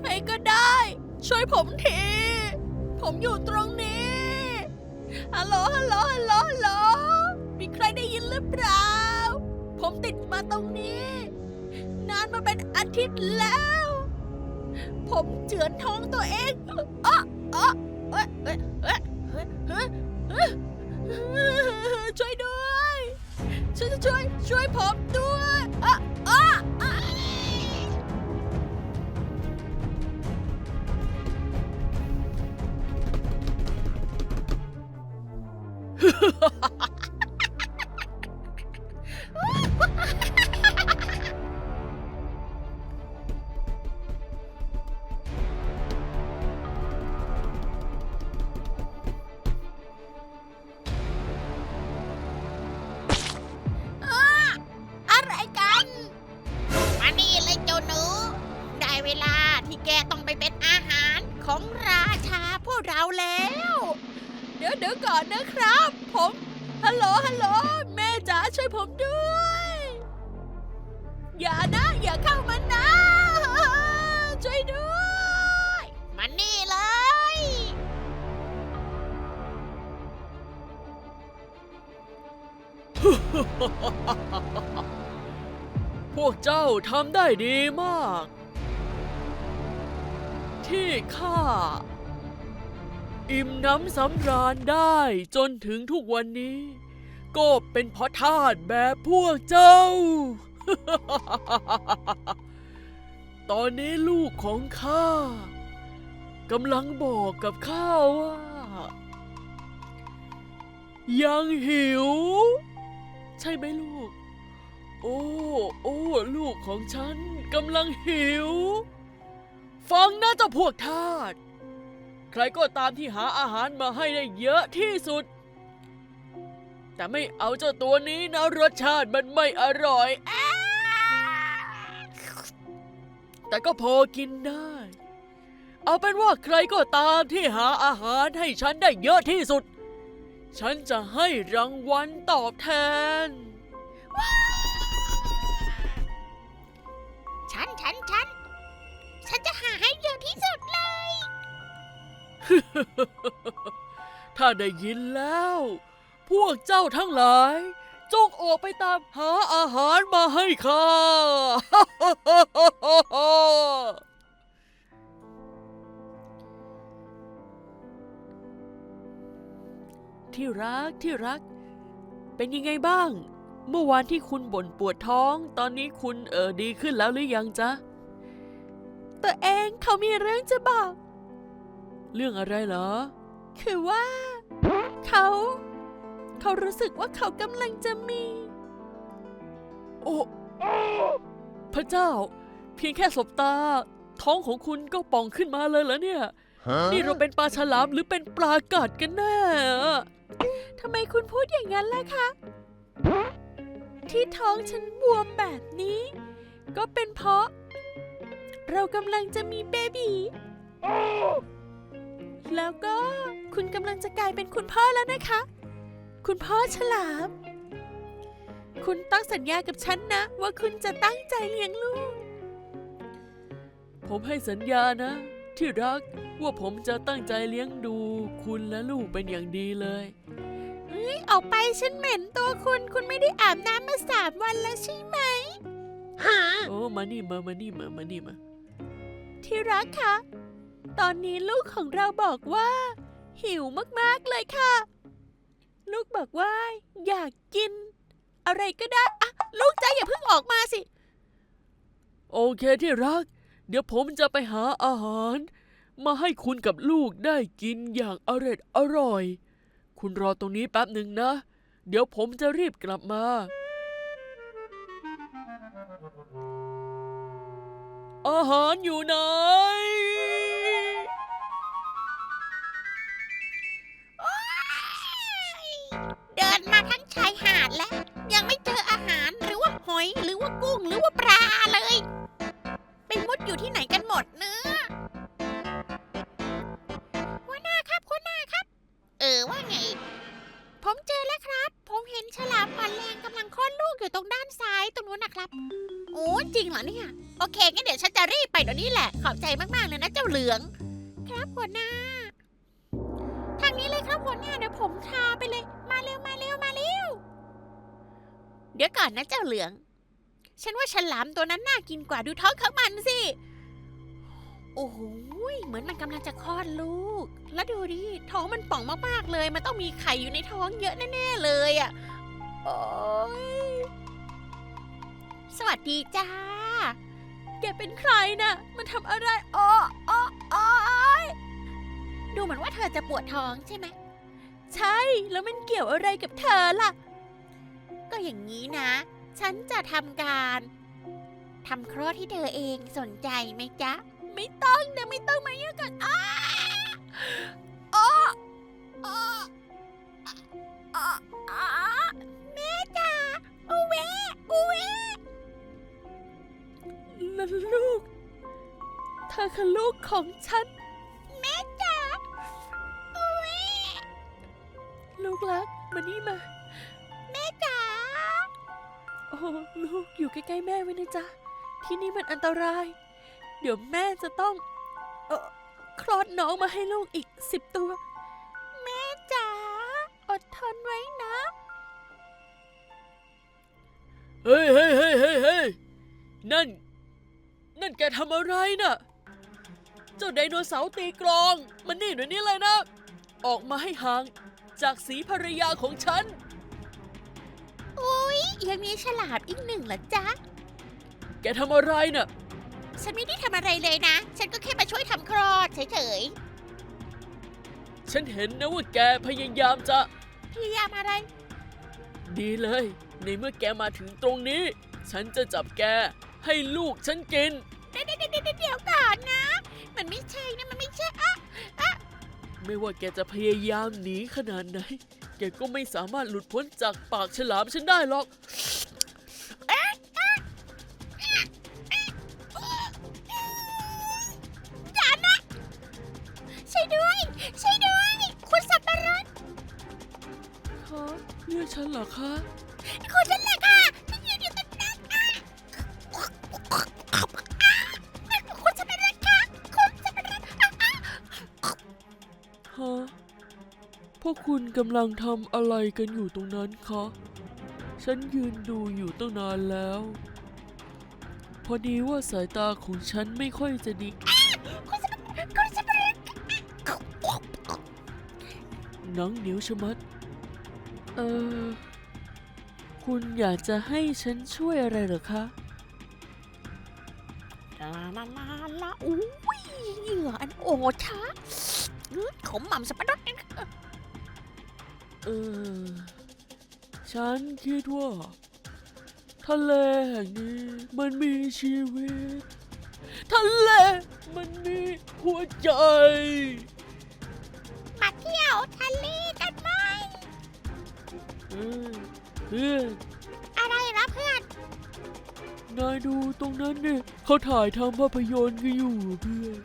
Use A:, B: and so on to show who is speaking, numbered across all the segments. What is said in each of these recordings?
A: ใครก็ได้ ช่วยผมที ผมอยู่ตรงนี้ฮัลโหลฮัลโหลฮัลโหลฮัลโหลมีใครได้ยินหรือเปล่า ผมติดมาตรงนี้ นานมาเป็นอาทิตย์แล้ว ผมเจือนท้องตัวเองอ๊ะอ๊ะเอ๊ะเอ๊ะเอ๊ะเอ๊ะเออช่วยด้วย ช่วยช่วยช่วยผมด้วยอ๊ะอ๊ะอ๊ะ อะไรกัน
B: มานี่เลยเจ้าหนู ได้เวลาที่แกต้อง เดี๋
A: ยวก่อนนะครับ ผม ฮัลโหล ฮัลโหล แม่จ๋าช่วยผมด้วย อย่านะ อย่าเข้ามานะ ช่วยด้วย
B: มานี่เลย
C: พวกเจ้าทำได้ดีมาก ที่ข้า อิ่มน้ำสำราญได้จนถึงทุกวันนี้ ก็เป็นเพราะทาสแบบพวกเจ้า ตอนนี้ลูกของข้ากำลังบอกกับข้าว่า ยังหิว ใช่ไหมลูก โอ้โอ้ลูกของฉันกำลังหิว ฟังนะเจ้าพวกทาส ใครก็ตามที่หาอาหารมาให้ได้เยอะที่สุด แต่ไม่เอาเจ้าตัวนี้นะรสชาติมันไม่อร่อย แต่ก็พอกินได้ เอาเป็นว่าใครก็ตามที่หาอาหารให้ฉันได้เยอะที่สุด ฉันจะให้รางวัลตอบแทน
B: ฉัน ฉัน ฉัน ฉันจะหาให้เยอะที่สุดเลย
C: ถ้าได้ยินแล้ว พวกเจ้าทั้งหลาย จงออกไปตามหาอาหารมาให้ข้า ที่รักที่รัก เป็นยังไงบ้าง เมื่อวานที่คุณบ่นปวดท้อง ตอนนี้คุณเออดีขึ้นแล้วหรือยังจ๊ะ
A: ตัวเองเขามีเรื่องจะบอก
C: เรื่องอะไรเหรอ
A: คือว่า เขา เขารู้สึกว่าเขากำลังจะมี
C: โอ้พระเจ้า เพียงแค่สบตา ท้องของคุณก็ป่องขึ้นมาเลยเหรอเนี่ย นี่เราเป็นปลาฉลามหรือเป็นปลากัดกันแน่อะ
A: ทำไมคุณพูดอย่างนั้นล่ะคะ ที่ท้องฉันบวมแบบนี้ ก็เป็นเพราะ เรากำลังจะมีเบบี แล้วก็คุณกำลังจะกลายเป็นคุณพ่อแล้วนะคะ คุณพ่อฉลาม คุณต้องสัญญากับฉันนะ ว่าคุณจะตั้งใจเลี้ยงลูก
C: ผมให้สัญญานะ ที่รักว่าผมจะตั้งใจเลี้ยงดู คุณและลูกเป็นอย่างดีเลย
A: เอ้ยออกไปฉันเหม็นตัวคุณ คุณไม่ได้อาบน้ำมาสามวันแล้วใช่ไหม
C: โอ้มานี่มามานี่มามานี่มา
A: ที่รักคะ ตอนนี้ลูกของเราบอกว่า หิวมากๆเลยค่ะ ลูกบอกว่า อยากกิน อะไรก็ได้อะลูกใจอย่าเพิ่งออกมาสิ
C: โอเคที่รัก เดี๋ยวผมจะไปหาอาหาร มาให้คุณกับลูกได้กินอย่างอร่อยอร่อย คุณรอตรงนี้แป๊บหนึ่งนะ เดี๋ยวผมจะรีบกลับมา อาหารอยู่ไหน
B: ผมเจอแล้วครับ ผมเห็นฉลามอ่อนแรงกำลังคลอดลูกอยู่ตรงด้านซ้ายตรงนู้นนะครับ โอ้จริงเหรอเนี่ย โอเคงั้นเดี๋ยวฉันจะรีบไปเดี๋ยวนี้แหละ ขอบใจมากๆเลยนะเจ้าเหลือง ครับหัวหน้า ทางนี้เลยครับหัวหน้าเดี๋ยวผมพาไปเลย มาเร็วมาเร็วมาเร็ว เดี๋ยวก่อนนะเจ้าเหลือง ฉันว่าฉลามตัวนั้นน่ากินกว่าดูท้องของมันสิ โอ้โหยเหมือนมันกำลังจะคลอดลูก แล้วดูดิ ท้องมันป่องมากๆเลย มันต้องมีไข่อยู่ในท้องเยอะแน่ๆเลยอะ่ะโอ้ยสวัสดีจ้า
A: แกเป็นใครน่ะ มันทำอะไรอ๋ออ๋ออ๋อ
B: ดูเหมือนว่าเธอจะปวดท้องใช่ไหม
A: ใช่ แล้วมันเกี่ยวอะไรกับเธอล่ะ
B: ก็อย่างนี้นะ ฉันจะทำการทำคลอดที่เธอเองสนใจไหมจ๊ะ
A: ไม่ต้องนะไม่ต้องมาเยุ่งกับอ้าอ๋ออ๋ออ๋ออ๋อ
B: แม่จ๋าอูเวอูเว
A: แล้วลูก เธอคือลูกของฉัน
B: แม่จ๋าอูเว
A: ลูกรักมานี่มา
B: แม่จ๋า
A: โอ้ลูกอยู่ใกล้ๆแม่ไว้นะจ๊ะ ที่นี่มันอันตราย เดี๋ยวแม่จะต้อง เออคลอดน้องมาให้ลูกอีกสิบตัว
B: แม่จ๋า
A: อดทนไว้นะ
C: เฮ้ยเฮ้ยเฮ้ยเฮ้ยเฮ้ยนั่น นั่นแกทำอะไรน่ะ เจ้าไดโนเสาร์ตีกลอง มันนี่หน่อยนี้เลยนะ ออกมาให้ห่างจากสีภรรยาของฉัน
B: อุ้ยยังมีฉลามอีกหนึ่งเหรอจ๊ะ
C: แกทำอะไรน่ะ
B: ฉันไม่ได้ทำอะไรเลยนะ ฉันก็แค่มาช่วยทำคลอดเฉย
C: ฉันเห็นนะว่าแกพยายามจะ
B: ๆพยายามอะไร
C: ดีเลย ในเมื่อแกมาถึงตรงนี้ ฉันจะจับแกให้ลูกฉันกิน
B: เดี๋ยวเดี๋ยวเดี๋ยวเดี๋ยวก่อนนะ มันไม่ใช่นะ มันไม่ใช่อะ
C: ไม่ว่าแกจะพยายามหนีขนาดไหน แกก็ไม่สามารถหลุดพ้นจากปากฉลามฉันได้หรอก เรียกฉันเหรอคะ
B: คุณนั่นแหละค่ะที่ยืนอยู่ตรงนั้นอะคุณสับปะรดค่ะคุณสับปะรดอะอะ
C: ฮะพวกคุณกำลังทำอะไรกันอยู่ตรงนั้นคะ ฉันยืนดูอยู่ตั้งนานแล้ว พอดีว่าสายตาของฉันไม่ค่อยจะดี
B: คุณสับปะรดคุณสับปะรด
C: หนังเหนียวชะมัดเออ คุณอยากจะให้ฉันช่วยอะไรเหรอคะ
B: ลาลาลาลาอุ้ยเหยื่ออันโอชะอื้อขมหม่ำสับปะรดนี่
C: เออ ฉันคิดว่า ทะเลแห่งนี้มันมีชีวิต ทะเลมันมีหัวใจ เออเพื่อน
B: อะไรนะเพื่อน
C: นายดูตรงนั้นเนี่ยเขาถ่ายทำภาพยนตร์กันอยู่เพื่อน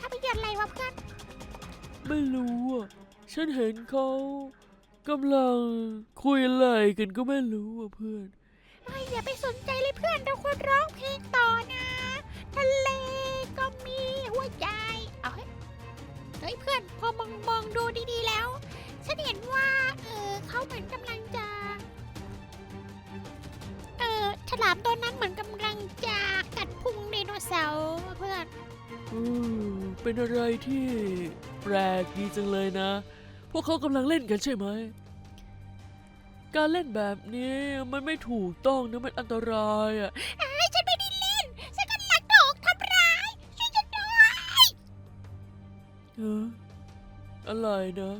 B: ภาพยนตร์อะไรวะเพื่อน
C: ไม่รู้อะ ฉันเห็นเขากำลังคุยอะไรกันก็ไม่รู้อะเพื่อน
B: เฮ้ยอย่าไปสนใจเลยเพื่อนเราควรร้องเพลงต่อนะ ทะเลก็มีหัวใจ เอาเฮ้ยเฮ้ยเพื่อนพอมองมองดูดีๆแล้ว ฉันเห็นว่า เออเขาเหมือนกำลังจะ เออฉลามตัวนั้นเหมือนกำลังจะกัดพุงไดโนเสาร์อะเพื่อน
C: เออเป็นอะไรที่แปลกดีจังเลยนะ พวกเขากำลังเล่นกันใช่ไหม การเล่นแบบนี้มันไม่ถูกต้องนะมันอันตรายอะ
B: ไอ้ยฉันไม่ได้เล่น ฉันกำลังถูกทำร้าย ช่วยฉันด้วย
C: เอออะไรนะ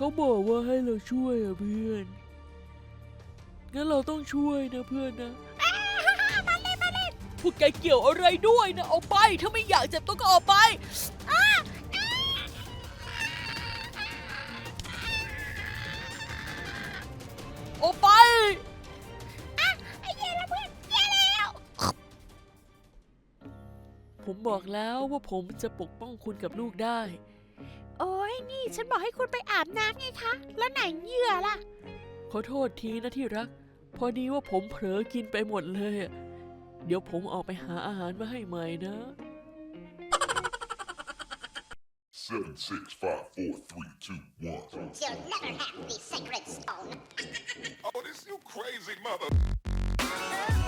C: เขาบอกว่าให้เราช่วยอะเพื่อน งั้นเราต้องช่วยนะเพื่อนนะ
B: มาเลยมาเลย
C: พวกแกเกี่ยวอะไรด้วยนะเอาไป ถ้าไม่อยากเจ็บต้องก็เอาไปเอาไป
B: ไอ้เย่แล้วเพื่อนเย่แล้ว
C: ผมบอกแล้วว่าผมจะปกป้องคุณกับลูกได้
B: โอ้ยนี่ฉันบอกให้คุณไปอาบน้ำไงคะ แล้วไหนเหยื่อล่ะ
C: ขอโทษทีนะที่รัก พอดีว่าผมเผลอกินไปหมดเลยอะเดี๋ยวผมออกไปหาอาหารมาให้ใหม่นะ
D: Seven, six, five, four, three, two, one.
B: You'll never have the sacred stone.
D: oh, this you crazy mother.